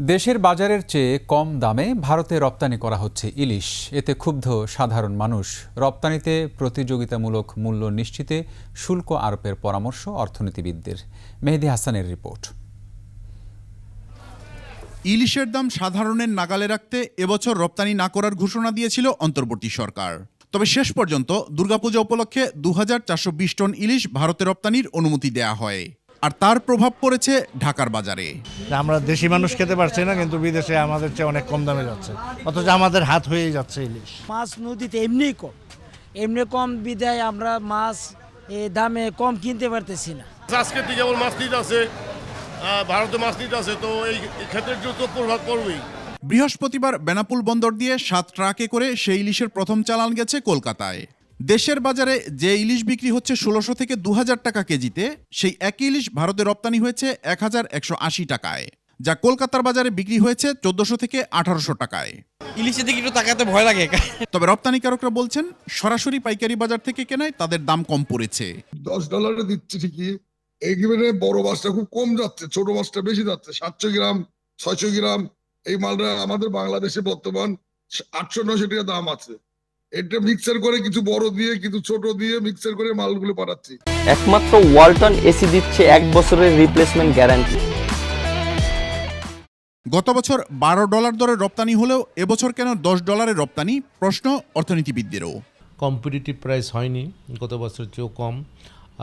দেশের বাজারের চেয়ে কম দামে ভারতে রপ্তানি করা হচ্ছে ইলিশ। এতে ক্ষুব্ধ সাধারণ মানুষ। রপ্তানিতে প্রতিযোগিতামূলক মূল্য নিশ্চিতে শুল্ক আরোপের পরামর্শ অর্থনীতিবিদদের। মেহেদি হাসানের রিপোর্ট। ইলিশের দাম সাধারণের নাগালে রাখতে এবছর রপ্তানি না করার ঘোষণা দিয়েছিল অন্তর্বর্তী সরকার। তবে শেষ পর্যন্ত দুর্গাপূজা উপলক্ষে দু হাজার চারশো বিশ টন ইলিশ ভারতে রপ্তানির অনুমতি দেয়া হয়। আর তার প্রভাব পড়েছে ঢাকার বাজারে। আমরা দেশি মানুষ খেতে পারছি না কিন্তু বিদেশে আমাদের চেয়ে অনেক কম দামে যাচ্ছে। অথচ আমাদের হাত হয়েই যাচ্ছে ইলিশ। মাছ নদীতে এমনিই কম। এমনি কম বিদায় আমরা মাছ এ দামে কম কিনতে পারতেছি না। আজকের দিকে যেমন মাছ নিতে আছে ভারতে মাছ নিতে আছে তো এই ক্ষেত্রে তো প্রভাব পড়বেই। বৃহস্পতিবার বেনাপুল বন্দর দিয়ে সাত ট্রাকে করে সেই ইলিশের প্রথম চালান গেছে কলকাতায়। দেশের বাজারে যে ইলিশ বিক্রি হচ্ছে ষোলোশো থেকে দু হাজার টাকা কেজিতে সেই একই ইলিশ ভারতে রপ্তানি হয়েছে এক হাজার একশো আশি টাকায় যা কলকাতার বাজারে বিক্রি হয়েছে চোদ্দশো থেকে আঠারোশো টাকায়। ইলিশের দিকে একটু তাকাতে ভয় লাগে। তবে রপ্তানিকারকরা বলছেন সরাসরি পাইকারি বাজার থেকে কেনায় তাদের দাম কম পড়েছে। দশ ডলারে দিচ্ছে ঠিকই একেবারে বড় মাছটা খুব কম যাচ্ছে ছোট মাছটা বেশি যাচ্ছে সাতশো গ্রাম ছয়শো গ্রাম এই মালটা আমাদের বাংলাদেশে বর্তমান আটশো নশো টাকা দাম আছে। এটা মিক্সার করে কিছু বড় দিয়ে কিছু ছোট দিয়ে মিক্সার করে মালগুলো পাঠাচ্ছি। একমাত্র ওয়ালটন এসি দিচ্ছে এক বছরের রিপ্লেসমেন্ট গ্যারান্টি গত বছর বারো ডলার দরে রপ্তানি হলেও এবছর কেন দশ ডলারে রপ্তানি? প্রশ্ন অর্থনীতিবিদদেরও। কম্পিটিটিভ প্রাইস হয়নি গত বছরের চেয়েও কম।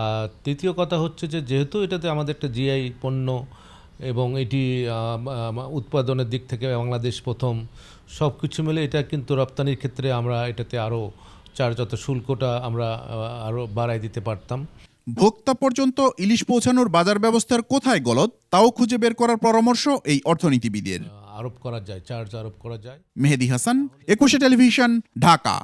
আর তৃতীয় কথা হচ্ছে যে যেহেতু এটাতে আমাদের একটা জিআই পণ্য এবং এটি উৎপাদনের দিক থেকে বাংলাদেশ প্রথম। সব কিছু মিলে এটা কিন্তু রপ্তানির ক্ষেত্রে আমরা এটাতে আরও চার যত শুল্কটা আমরা আরও বাড়াই দিতে পারতাম। ভোক্তা পর্যন্ত ইলিশ পৌঁছানোর বাজার ব্যবস্থার কোথায় গলদ তাও খুঁজে বের করার পরামর্শ এই অর্থনীতিবিদের। আরোপ করা যায় চার্জ আরোপ করা যায়। মেহেদি হাসান একুশে টেলিভিশন ঢাকা।